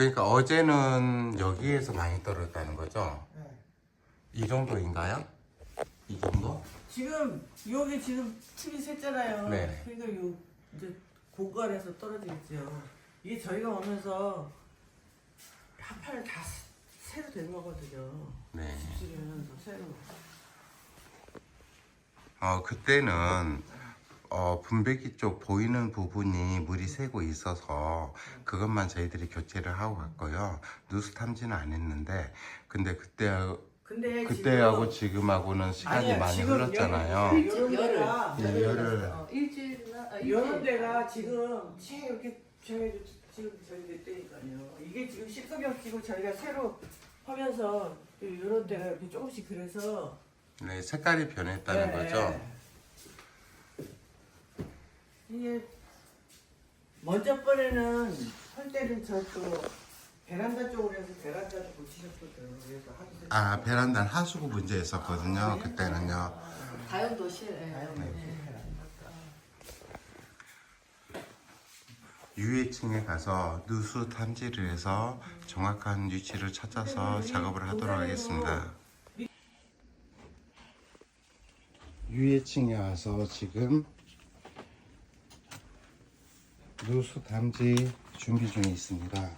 그러니까 어제는 여기에서 많이 떨어졌다는 거죠? 네. 이 정도인가요? 이 정도? 지금 여기 지금 TV 샜잖아요. 네. 그러니까 요 이제 고관에서 떨어지겠죠. 이게 저희가 오면서 한 판을 다 새- 새로 된 거거든요. 네. 집집이면서 새로. 어, 그때는 어, 분배기 쪽 보이는 부분이 물이 새고 있어서 그것만 저희들이 교체를 하고 갔고요. 누수 탐지는 안 했는데 근데 그때 근데 그때하고 지금 지금하고는 시간이 아니야, 많이 지금 흘렀잖아요. 데가 네, 열을 어, 일주일이나 아, 일주일. 데가 지금 채 이렇게 저희 지금 저희 됐다니까요. 이게 지금 식수경 끼고 저희가 새로 하면서 이런 데가 이렇게 조금씩 그래서 네, 색깔이 변했다는 네, 거죠. 네. 이게 먼저 번에는 할 때는 저또 베란다 쪽으로 해서 베란다도 고치셨거든. 그래서 하는데 아, 베란다 하수구 문제 있었거든요. 아, 그때는요. 다용도실. 예. 네. 유해층에 가서 누수 탐지를 해서 정확한 위치를 찾아서 작업을 하도록 하겠습니다. 유해층에 와서 지금 누수 탐지 준비 중에 있습니다.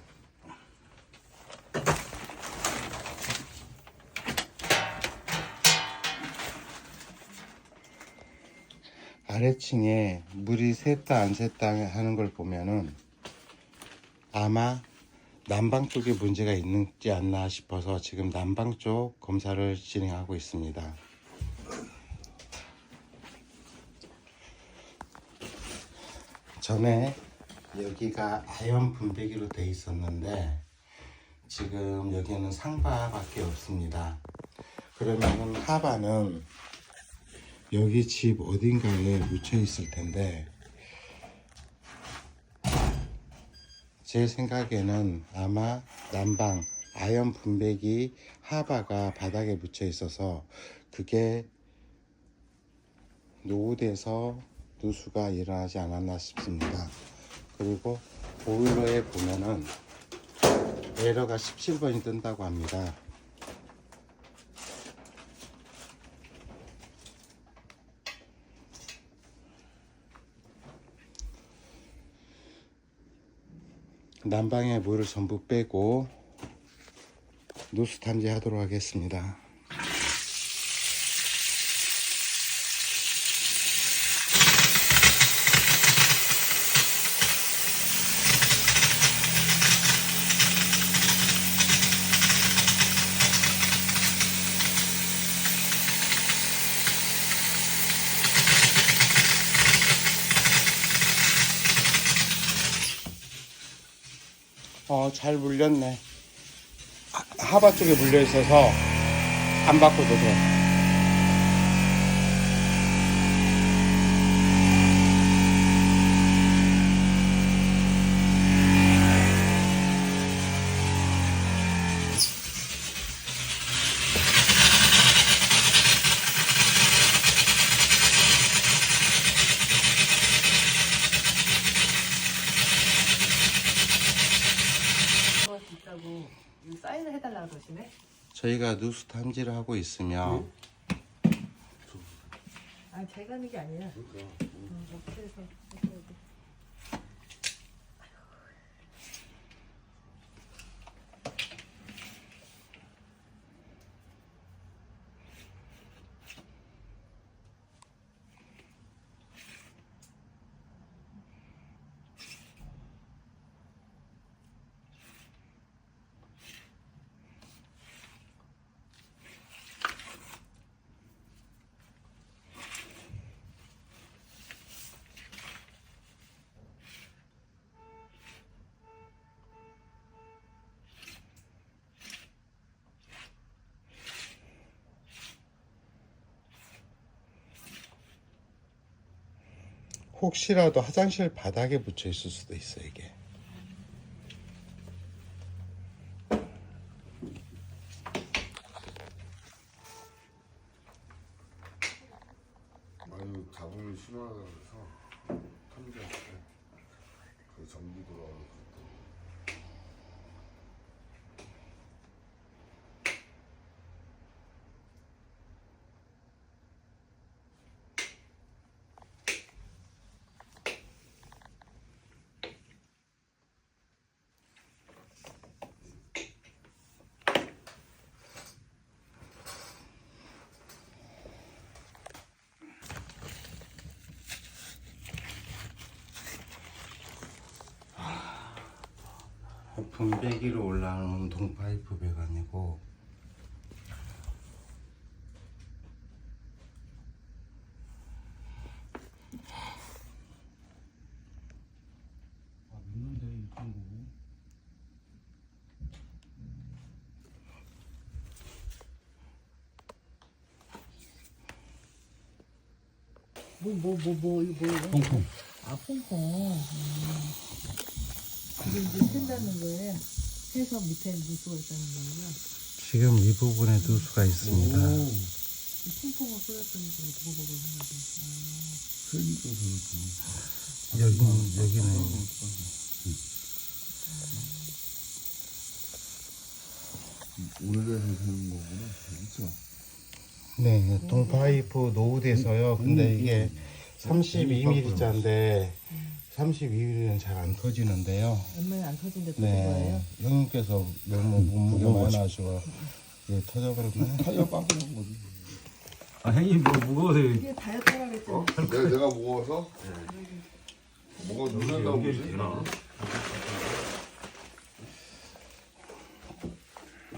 아래층에 물이 샜다 안 샜다 하는 걸 보면은 아마 남방 쪽에 문제가 있지 않나 싶어서 지금 남방 쪽 검사를 진행하고 있습니다. 전에 여기가 아연 분배기로 돼 있었는데 지금 여기는 상바밖에 없습니다. 그러면은 하바는 여기 집 어딘가에 묻혀 있을 텐데 제 생각에는 아마 난방 아연 분배기 하바가 바닥에 묻혀 있어서 그게 노후돼서 누수가 일어나지 않았나 싶습니다. 그리고 보일러에 보면은 에러가 17번이 뜬다고 합니다. 난방에 물을 전부 빼고 누수 탐지하도록 하겠습니다. 어, 잘 물렸네. 하- 하바 쪽에 물려 있어서 안 바꿔도 돼. 그거 있다고 이거 그러시네. 저희가 누수 탐지를 하고 있으며 아 제가 하는 게 아니라. 음, 업체에서. 혹시라도 화장실 바닥에 붙여 있을 수도 있어 이게. 많이 잡음이 심하다 그래서 탐지할 때그 전기 돌아오는 분배기로 올라오는 동파이프 배관이고 아 믿는데 이 친구 뭐뭐 뭐 뭐 이거 뭐예요? 퐁퐁 아 퐁퐁. 음. 이게 이제 샌다는 거예요. 해서 밑에 누수가 있다는 거예요. 지금 이 부분에 누수가 있습니다. 이 퐁퐁을 뿌렸더니 저기 보고보고 하는 거지. 그러니까 그렇고 여기 여기는 오래돼서 되는 거구나 진짜 네 동파이프 노후돼서요. 근데 이게 32mm짜인데 32mm는 잘 안 터지는데요. 얼마나 안 터진데 또 네, 그거예요? 형님께서 너무 몸무게 많아서 예, 터져버렸네. 타이어 빵꾸 난 거지 아 형님 뭐 무거워서 이게 다이어트라 그랬잖아. 내가 내가 무거워서 뭐가 누른다고? 되나?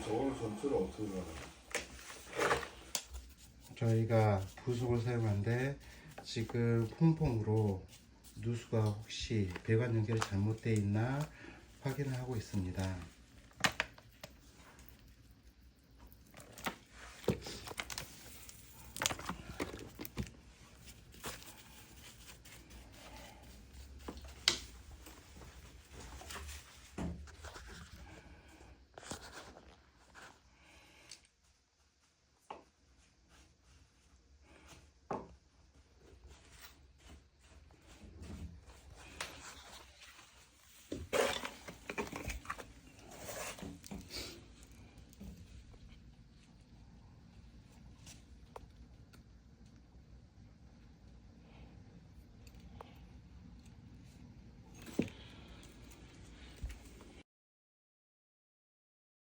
저거는 전체를 어떻게 가 저희가 부속을 사용하는데 지금 퐁퐁으로 누수가 혹시 배관 연결이 잘못되어 있나 확인을 하고 있습니다.